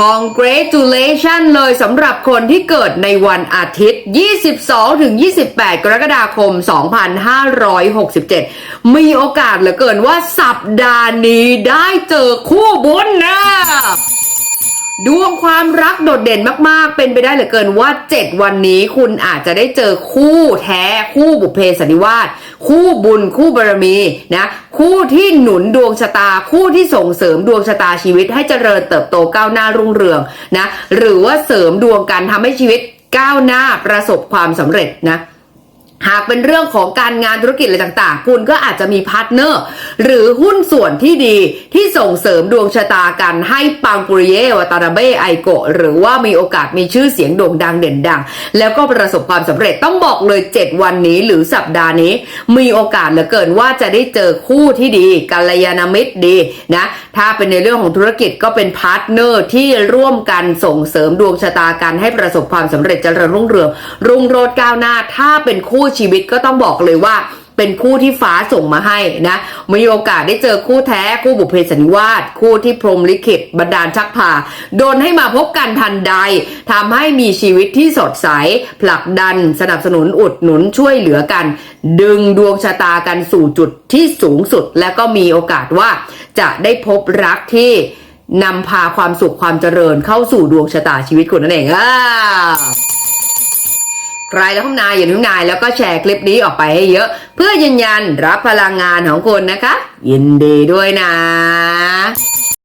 Congratulation เลยสำหรับคนที่เกิดในวันอาทิตย์ 22-28 กรกฎาคม 2567 มีโอกาสเหลือเกินว่าสัปดาห์นี้ได้เจอคู่บุญนะ ดวงความรักโดดเด่นมากๆ เป็นไปได้เหลือเกินว่า 7 วันนี้คุณอาจจะได้เจอคู่แท้คู่บุพเพสันนิวาสคู่บุญคู่บารมีนะคู่ที่หนุนดวงชะตา คู่ที่ส่งเสริมดวงชะตาชีวิตให้เจริญเติบโตก้าวหน้ารุ่งเรืองนะหรือว่าเสริมดวงกันทำให้ชีวิตก้าวหน้าประสบความสำเร็จนะ หากเป็นเรื่องของการงานธุรกิจอะไรต่างๆ คุณก็อาจจะมีพาร์ทเนอร์ หรือหุ้นส่วนที่ดีที่ส่งเสริมดวงชะตากันให้ปังปุริเยวตาราเบไอโกะหรือว่ามีโอกาสมีชื่อเสียงโด่งดังเด่นดัง แล้วก็ประสบความสำเร็จต้องบอกเลย 7 วันนี้หรือสัปดาห์นี้ มีโอกาสเหลือเกินว่าจะได้เจอคู่ที่ดีกัลยาณมิตรดีนะถ้าเป็นในเรื่องของธุรกิจก็เป็นพาร์ทเนอร์ที่ร่วมกันส่งเสริมดวงชะตากันให้ประสบความสำเร็จเจริญรุ่งเรืองรุ่งโรจน์ก้าวหน้าถ้าเป็นคู่ชีวิตก็ต้องบอกเลยว่าเป็นคู่ที่ฟ้าส่งมาให้นะมีโอกาสได้เจอคู่แท้คู่บุพเพสันนิวาสคู่ที่พรมลิขิตบันดาลชักพาโดนให้มาพบกันทันใดทำให้มีชีวิตที่สดใส ผลักดัน สนับสนุนอุดหนุนช่วยเหลือกัน ดึงดวงชะตากันสู่จุดที่สูงสุด และก็มีโอกาสว่าจะได้พบรักที่นำพาความสุขความเจริญเข้าสู่ดวงชะตาชีวิตคุณนั่นเองอ่า ใครแล้วข้างนายอย่าลืมนายแล้วก็แชร์คลิปนี้ออกไปให้เยอะ เพื่อยืนยันรับพลังงานของคุณนะคะ ยินดีด้วยนะ